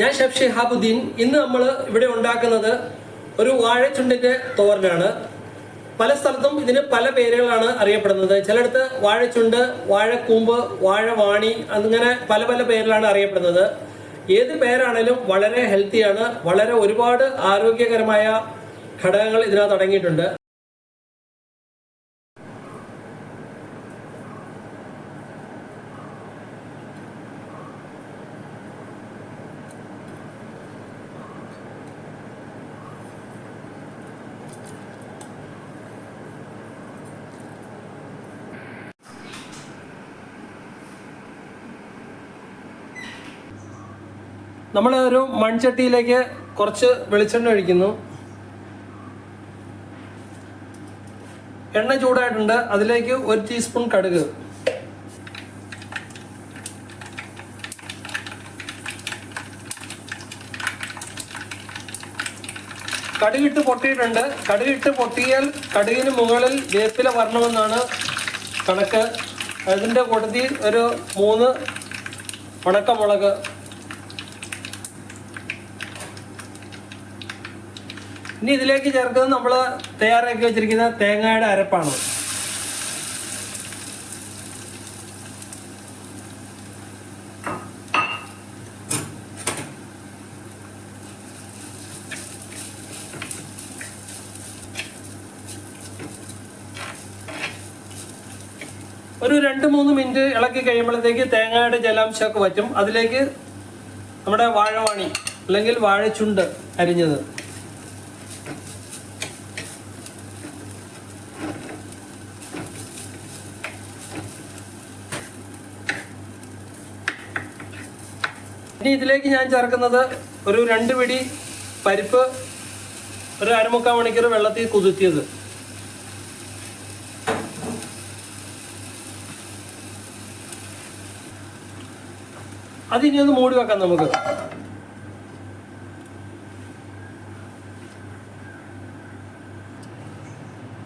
ഞാൻ ഷെഫ് ഷിഹാബുദ്ദീൻ ഇന്ന് നമ്മൾ ഇവിടെ ഉണ്ടാക്കുന്നത് ഒരു വാഴച്ചുണ്ടിന്റെ തോരനാണ്. പല സ്ഥലത്തും ഇതിന് പല പേരുകളാണ് അറിയപ്പെടുന്നത്. ചിലയിടത്ത് വാഴച്ചുണ്ട് വാഴക്കൂമ്പ് വാഴവാണി അങ്ങനെ പല പല പേരിലാണ് അറിയപ്പെടുന്നത്. ഏത് പേരാണേലും വളരെ ഹെൽത്തിയാണ് വളരെ ഒരുപാട് ആരോഗ്യകരമായ ഘടകങ്ങൾ ഇതിനകത്ത് അടങ്ങിയിട്ടുണ്ട്. നമ്മൾ ഒരു മൺചട്ടിയിലേക്ക് കുറച്ച് വെളിച്ചെണ്ണ ഒഴിക്കുന്നു. എണ്ണ ചൂടായിട്ടുണ്ട്. അതിലേക്ക് ഒരു ടീസ്പൂൺ കടുക്. കടുകിട്ട് പൊട്ടിയിട്ടുണ്ട്. കടുകിട്ട് പൊട്ടിയാൽ കടുകിന് മുകളിൽ വേപ്പില വരണമെന്നാണ് കണക്ക്. അതിന്റെ കൂട്ടത്തിൽ ഒരു മൂന്ന് ഉണക്കമുളക് ഇനി ഇതിലേക്ക് ചേർക്കുന്നത് നമ്മൾ തയ്യാറാക്കി വെച്ചിരിക്കുന്ന തേങ്ങയുടെ അരപ്പാണ്. ഒരു രണ്ട് മൂന്ന് മിനിറ്റ് ഇളക്കി കഴിയുമ്പോഴത്തേക്ക് തേങ്ങയുടെ ജലാംശമൊക്കെ വറ്റും. അതിലേക്ക് നമ്മുടെ വാഴവാണി അല്ലെങ്കിൽ വാഴച്ചുണ്ട് അരിഞ്ഞത്. ഇനി ഇതിലേക്ക് ഞാൻ ചേർക്കുന്നത് ഒരു രണ്ട് പിടി പരിപ്പ് ഒരു അരമുക്കാൽ മണിക്കൂർ വെള്ളത്തിൽ കുതിർത്തിയത്. അതിനി ഒന്ന് മൂടി വെക്കാം നമുക്ക്.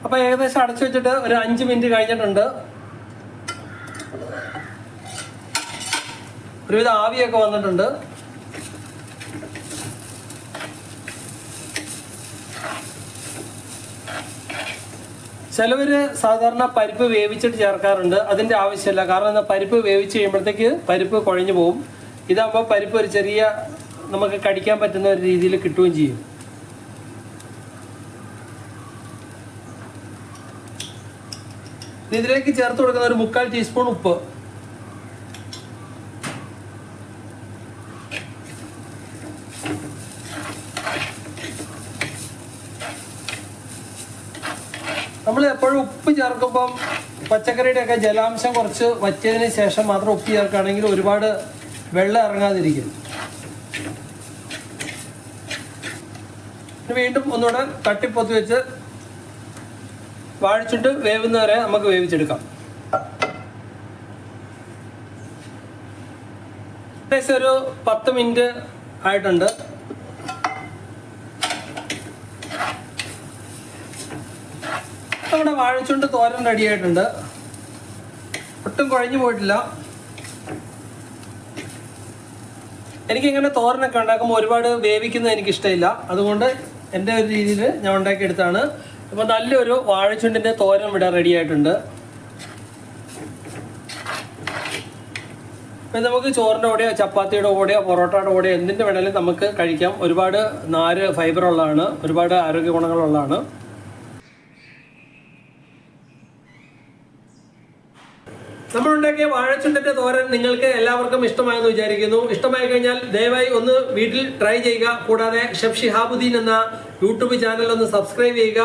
അപ്പൊ ഏകദേശം അടച്ചു വെച്ചിട്ട് ഒരു അഞ്ച് മിനിറ്റ് കഴിഞ്ഞിട്ടുണ്ട്. ഒരുവിധം ആവിയൊക്കെ വന്നിട്ടുണ്ട്. ചിലവര് സാധാരണ പരിപ്പ് വേവിച്ചിട്ട് ചേർക്കാറുണ്ട്. അതിന്റെ ആവശ്യമില്ല. കാരണം എന്താ? പരിപ്പ് വേവിച്ച് കഴിയുമ്പോഴത്തേക്ക് പരിപ്പ് കുഴഞ്ഞു പോകും. ഇതാകുമ്പോൾ പരിപ്പ് ഒരു ചെറിയ നമുക്ക് കടിക്കാൻ പറ്റുന്ന ഒരു രീതിയിൽ കിട്ടുകയും ചെയ്യും. ഇതിലേക്ക് ചേർത്ത് കൊടുക്കുന്ന ഒരു മുക്കാൽ ടീസ്പൂൺ ഉപ്പ്. നമ്മൾ എപ്പോഴും ഉപ്പ് ചേർക്കുമ്പം പച്ചക്കറിയുടെ ഒക്കെ ജലാംശം കുറച്ച് വറ്റിയതിന് ശേഷം മാത്രം ഉപ്പ് ചേർക്കുകയാണെങ്കിൽ ഒരുപാട് വെള്ളം ഇറങ്ങാതിരിക്കും. വീണ്ടും ഒന്നുകൂടെ തട്ടിപ്പൊത്തി വെച്ച് വാഴിച്ചിട്ട് വേവുന്നവരെ നമുക്ക് വേവിച്ചെടുക്കാം. ഏകദേശം ഒരു പത്ത് മിനിറ്റ് ആയിട്ടുണ്ട്. നമ്മുടെ വാഴച്ചുണ്ട് തോരൻ റെഡിയായിട്ടുണ്ട്. ഒട്ടും കുഴഞ്ഞു പോയിട്ടില്ല. എനിക്കിങ്ങനെ തോരനൊക്കെ ഉണ്ടാക്കുമ്പോൾ ഒരുപാട് വേവിക്കുന്നത് എനിക്ക് ഇഷ്ടമില്ല അതുകൊണ്ട് എന്റെ ഒരു രീതിയിൽ ഞാൻ ഉണ്ടാക്കിയെടുത്താണ്. അപ്പോൾ നല്ലൊരു വാഴച്ചുണ്ടിന്റെ തോരൻ ഇവിടെ റെഡി ആയിട്ടുണ്ട് ഇപ്പം നമുക്ക് ചോറിന്റെ കൂടെയോ ചപ്പാത്തിയുടെ കൂടെയോ പൊറോട്ടയുടെ കൂടെയോ എന്തിന്റെ വേണേലും നമുക്ക് കഴിക്കാം. ഒരുപാട് നാര് ഫൈബർ ഉള്ളതാണ്. ഒരുപാട് ആരോഗ്യ ഗുണങ്ങളുള്ളതാണ്. നമ്മൾ ഉണ്ടാക്കിയ വാഴച്ചുണ്ടിന്റെ തോരൻ നിങ്ങൾക്ക് എല്ലാവർക്കും ഇഷ്ടമായെന്ന് വിചാരിക്കുന്നു. ഇഷ്ടമായി കഴിഞ്ഞാൽ ദയവായി ഒന്ന് വീട്ടിൽ ട്രൈ ചെയ്യുക. കൂടാതെ ഷെഫ് ഷിഹാബുദ്ദീൻ എന്ന യൂട്യൂബ് ചാനൽ ഒന്ന് സബ്സ്ക്രൈബ് ചെയ്യുക.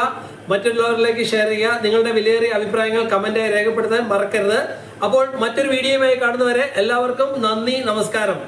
മറ്റുള്ളവരിലേക്ക് ഷെയർ ചെയ്യുക. നിങ്ങളുടെ വിലയേറിയ അഭിപ്രായങ്ങൾ കമന്റായി രേഖപ്പെടുത്താൻ മറക്കരുത്. അപ്പോൾ മറ്റൊരു വീഡിയോയുമായി കാണുന്നവരെ എല്ലാവർക്കും നന്ദി നമസ്കാരം.